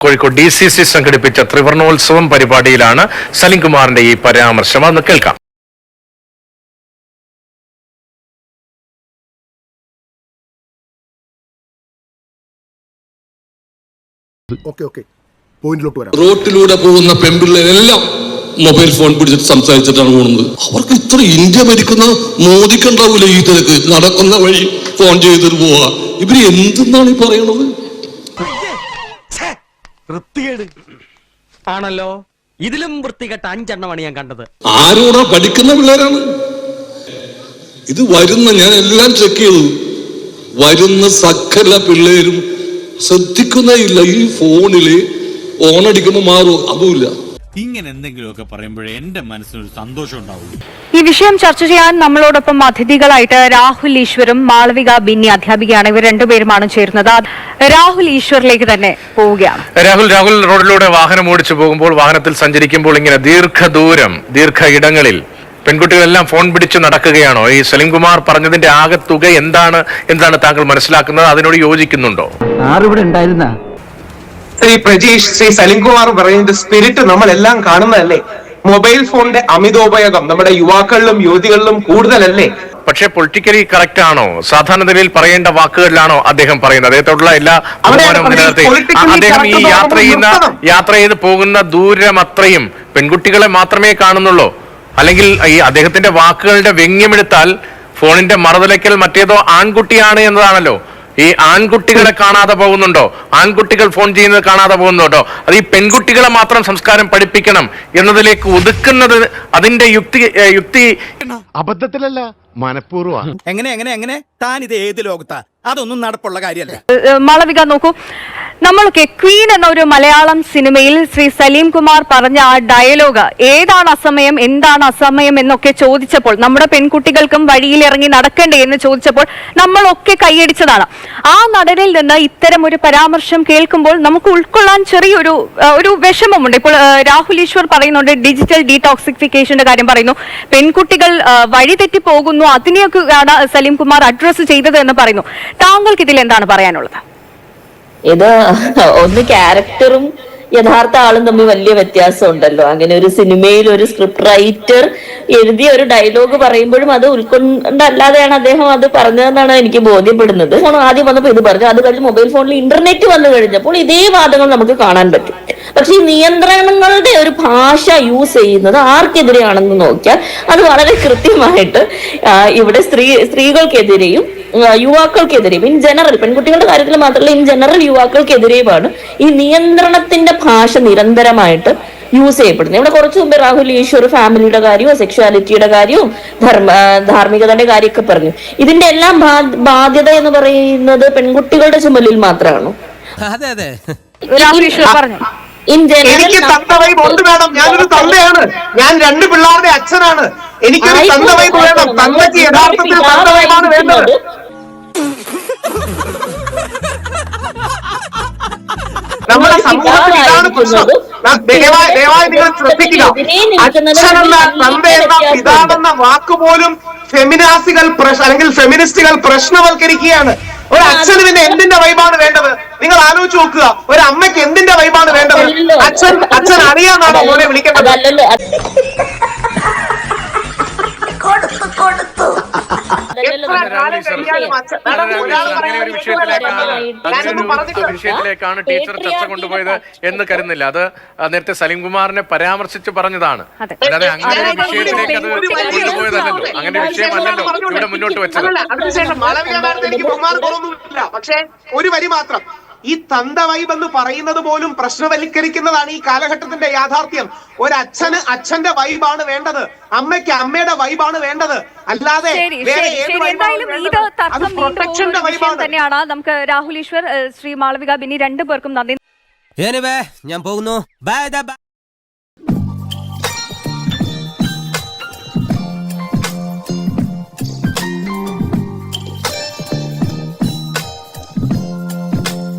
Kozhikode D C C സംഘടിപ്പിച്ച ത്രിവർണോത്സവം പരിപാടിയിലാണ് സലിംകുമാറിന്റെ ഈ പരാമർശം. അന്ന് കേൾക്കാം. Okay okay. പോയിന്റിലോട്ട് വരാം. റോട്ടിലൂടെ പോകുന്ന പെൺപിള്ളേരെല്ലാം മൊബൈൽ ഫോൺ പിടിച്ചിട്ട് സംസാരിച്ചിട്ടാണ് പോകുന്നത്. അവർക്ക് ഇത്ര ഇന്ത്യ ഭരിക്കുന്ന മോദിക്കുണ്ടാവൂല ഈ തിരക്ക് നടക്കുന്ന വഴി ഫോൺ ചെയ്തിട്ട് പോവാ. ഇവർ എന്തെന്നാണ് ഈ പറയണത്? വൃത്തികേട്. ആണല്ലോ. ഇതിലും വൃത്തികെട്ട അഞ്ചെണ്ണമാണ് ഞാൻ കണ്ടത്. ആരോടാ പഠിക്കുന്ന പിള്ളേരാണ്? ഇത് വരുന്ന ഞാൻ എല്ലാം ചെക്ക് ചെയ്തു. വരുന്ന സകല പിള്ളേരും ശ്രദ്ധിക്കുന്നേ ഇല്ല. ഈ ഫോണിൽ ഓണടിക്കുമ്പോ മാറും. അതുമില്ല ഇങ്ങനെ എന്തെങ്കിലുമൊക്കെ പറയുമ്പോഴേ എന്റെ മനസ്സിനൊരു സന്തോഷം ഉണ്ടാവും ഈ വിഷയം ചർച്ച ചെയ്യാൻ നമ്മളോടൊപ്പം അതിഥികളായിട്ട് രാഹുൽ ഈശ്വരും മാളവിക ബിന്നി അധ്യാപികയാണ്. ഇവർ രണ്ടുപേരുമാണ് ചേരുന്നത്. രാഹുൽ ഈശ്വറിലേക്ക് തന്നെ പോവുകയാണ്. രാഹുൽ രാഹുൽ റോഡിലൂടെ വാഹനം ഓടിച്ചു പോകുമ്പോൾ വാഹനത്തിൽ സഞ്ചരിക്കുമ്പോൾ ഇങ്ങനെ ദീർഘദൂരം ദീർഘ ഇടങ്ങളിൽ പെൺകുട്ടികളെല്ലാം ഫോൺ പിടിച്ചു നടക്കുകയാണോ? ഈ സലീംകുമാർ പറഞ്ഞതിന്റെ ആകെ തുക എന്താണ്? എന്താണ് താങ്കൾ മനസ്സിലാക്കുന്നത്? അതിനോട് യോജിക്കുന്നുണ്ടോ? ആറിവിടെ ഉണ്ടായിരുന്ന? ശ്രീ പ്രജീഷ് ശ്രീ സലിംകുമാർ പറയുന്നത് സ്പിരിറ്റ് നമ്മൾ എല്ലാം കാണുന്നതല്ലേ? മൊബൈൽ ഫോണിന്റെ അമിതോപയോഗം നമ്മുടെ യുവാക്കളിലും യുവതികളിലും കൂടുതലല്ലേ? പക്ഷെ പൊളിറ്റിക്കലി കറക്റ്റ് ആണോ? സാധാരണ നിലയിൽ പറയേണ്ട വാക്കുകളിലാണോ അദ്ദേഹം പറയുന്നത്? അദ്ദേഹത്തോടുള്ള എല്ലാ ബഹുമാനവും നിലനിർത്തി. അദ്ദേഹം ഈ യാത്ര ചെയ്യുന്ന. യാത്ര ചെയ്ത് പോകുന്ന ദൂരം അത്രയും പെൺകുട്ടികളെ മാത്രമേ കാണുന്നുള്ളൂ. അല്ലെങ്കിൽ ഈ അദ്ദേഹത്തിന്റെ വാക്കുകളുടെ വ്യംഗ്യമെടുത്താൽ ഫോണിന്റെ മറുതലയ്ക്കൽ മറ്റേതോ ആൺകുട്ടിയാണ് എന്നതാണല്ലോ. ഈ ആൺകുട്ടികളെ കാണാതെ പോകുന്നുണ്ടോ? ആൺകുട്ടികൾ ഫോൺ ചെയ്യുന്നത് കാണാതെ പോകുന്നുണ്ടോ? അത് ഈ പെൺകുട്ടികളെ മാത്രം സംസ്കാരം പഠിപ്പിക്കണം എന്നതിലേക്ക് ഒതുക്കുന്നത് അതിന്റെ യുക്തി യുക്തി അബദ്ധത്തിലല്ല മനഃപൂർവം എങ്ങനെ എങ്ങനെ എങ്ങനെ? താൻ ഇത് ഏത് ലോകത്താ? അതൊന്നും നടപ്പുള്ള കാര്യമല്ല. മാളവിക നോക്കൂ. നമ്മളൊക്കെ ക്വീൻ എന്ന ഒരു മലയാളം സിനിമയിൽ ശ്രീ സലീം കുമാർ പറഞ്ഞ ആ ഡയലോഗ് ഏതാണ് അസമയം എന്താണ് അസമയം എന്നൊക്കെ ചോദിച്ചപ്പോൾ നമ്മുടെ പെൺകുട്ടികൾക്കും വഴിയിൽ ഇറങ്ങി നടക്കണ്ടേ എന്ന് ചോദിച്ചപ്പോൾ നമ്മളൊക്കെ കൈയടിച്ചതാണ്. ആ നടനിൽ നിന്ന് ഇത്തരം ഒരു പരാമർശം കേൾക്കുമ്പോൾ നമുക്ക് ഉൾക്കൊള്ളാൻ ചെറിയൊരു ഒരു വിഷമമുണ്ട്. ഇപ്പോൾ രാഹുൽ ഈശ്വർ പറയുന്നുണ്ട് ഡിജിറ്റൽ ഡീടോക്സിഫിക്കേഷന്റെ കാര്യം പറയുന്നു. പെൺകുട്ടികൾ വഴി വഴിതെറ്റി പോകുന്നു. അതിനെയൊക്കെയാണ് സലീം കുമാർ അഡ്രസ്സ് ചെയ്തത് എന്ന് പറയുന്നു. താങ്കൾക്ക് ഇതിൽ എന്താണ് പറയാനുള്ളത്? ഇത് ഒന്ന് ക്യാരക്ടറും യഥാർത്ഥ ആളും തമ്മിൽ വലിയ വ്യത്യാസം ഉണ്ടല്ലോ അങ്ങനെ ഒരു സിനിമയിൽ ഒരു സ്ക്രിപ്റ്റ് റൈറ്റർ എഴുതിയ ഒരു ഡയലോഗ് പറയുമ്പോഴും അത് ഉൾക്കൊണ്ടല്ലാതെയാണ് അദ്ദേഹം അത് പറഞ്ഞതെന്നാണ് എനിക്ക് ബോധ്യപ്പെടുന്നത്. ഫോൺ ആദ്യം വന്നപ്പോൾ ഇത് പറഞ്ഞു. അത് കഴിഞ്ഞ് മൊബൈൽ ഫോണിൽ ഇന്റർനെറ്റ് വന്നു കഴിഞ്ഞപ്പോൾ ഇതേ വാദങ്ങൾ നമുക്ക് കാണാൻ പറ്റും. പക്ഷെ ഈ നിയന്ത്രണങ്ങളുടെ ഒരു ഭാഷ യൂസ് ചെയ്യുന്നത് ആർക്കെതിരെയാണെന്ന് നോക്കിയാൽ അത് വളരെ കൃത്യമായിട്ട് ഇവിടെ സ്ത്രീ സ്ത്രീകൾക്കെതിരെയും യുവാക്കൾക്കെതിരെയും ഇൻ ജനറൽ പെൺകുട്ടികളുടെ കാര്യത്തിൽ മാത്രമല്ല ഇൻ ജനറൽ യുവാക്കൾക്കെതിരെയുമാണ് ഈ നിയന്ത്രണത്തിന്റെ ഭാഷ നിരന്തരമായിട്ട് യൂസ് ചെയ്യപ്പെടുന്നു. ഇവിടെ കുറച്ചു മുമ്പ് രാഹുൽ ഈശ്വർ ഫാമിലിയുടെ കാര്യവും സെക്ഷുവാലിറ്റിയുടെ കാര്യവും ധർമ്മ ധാർമ്മികതയുടെ കാര്യമൊക്കെ പറഞ്ഞു. ഇതിന്റെ എല്ലാം ബാധ്യത എന്ന് പറയുന്നത് പെൺകുട്ടികളുടെ ചുമലിൽ മാത്രമാണ്? അതെ അതെ. രാഹുൽ ഈശ്വർ പറഞ്ഞു. എനിക്ക് തന്ത വൈബ് ഉണ്ട് വേണം. ഞാനൊരു തന്തയാണ് ഞാൻ രണ്ട് പിള്ളേരുടെ അച്ഛനാണ്. എനിക്കൊരു തന്ത വൈബ് വേണം. തന്തയ്ക്ക് യഥാർത്ഥത്തിൽ തന്ത വൈബാണ് വേണ്ടത്. നമ്മുടെ സമൂഹത്തിൽ ഇതാണ് പ്രശ്നം. ദയവായി ദയവായി നിങ്ങൾ ശ്രദ്ധിക്കുക. അച്ഛനെന്ന തന്ത എന്ന പിതാവെന്ന വാക്ക് പോലും ഫെമിനാസികൾ അല്ലെങ്കിൽ ഫെമിനിസ്റ്റുകൾ പ്രശ്നവൽക്കരിക്കുകയാണ്. ഒരു അച്ഛന് പിന്നെ എന്തിന്റെ വൈബാണ് വേണ്ടത്? നിങ്ങൾ ആലോചിച്ച് നോക്കുക. ഒരു അമ്മയ്ക്ക് എന്തിന്റെ വൈബാണ് വേണ്ടത്? അച്ഛൻ അച്ഛൻ അറിയാന്നാണോ മോനെ വിളിക്കേണ്ടത്? വിഷയത്തിലേക്കാണ് ടീച്ചർ ചർച്ച കൊണ്ടുപോയത് എന്ന് കരുതുന്നില്ല അത് നേരത്തെ സലീം കുമാറിനെ പരാമർശിച്ച് പറഞ്ഞതാണ്. അല്ലാതെ അങ്ങനെ ഒരു വിഷയത്തിലേക്ക് അത് കൊണ്ടുപോയതല്ലോ അങ്ങനെ വിഷയമല്ലല്ലോ ഇവിടെ മുന്നോട്ട് വെച്ചത്. പക്ഷേ ഒരു വരി മാത്രം. ഈ തന്ത വൈബ് എന്ന് പറയുന്നത് പോലും പ്രശ്നവൽക്കരിക്കുന്നതാണ് ഈ കാലഘട്ടത്തിന്റെ യാഥാർത്ഥ്യം. ഒരു അച്ഛന് അച്ഛന്റെ വൈബാണ് വേണ്ടത്. അമ്മയ്ക്ക് അമ്മയുടെ വൈബാണ് വേണ്ടത്. അല്ലാതെ തന്നെയാണ്. നമുക്ക് രാഹുൽ ഈശ്വർ ശ്രീ മാളവിക ബിനി രണ്ടു പേർക്കും നന്ദി ഞാൻ പോകുന്നു. ബൈ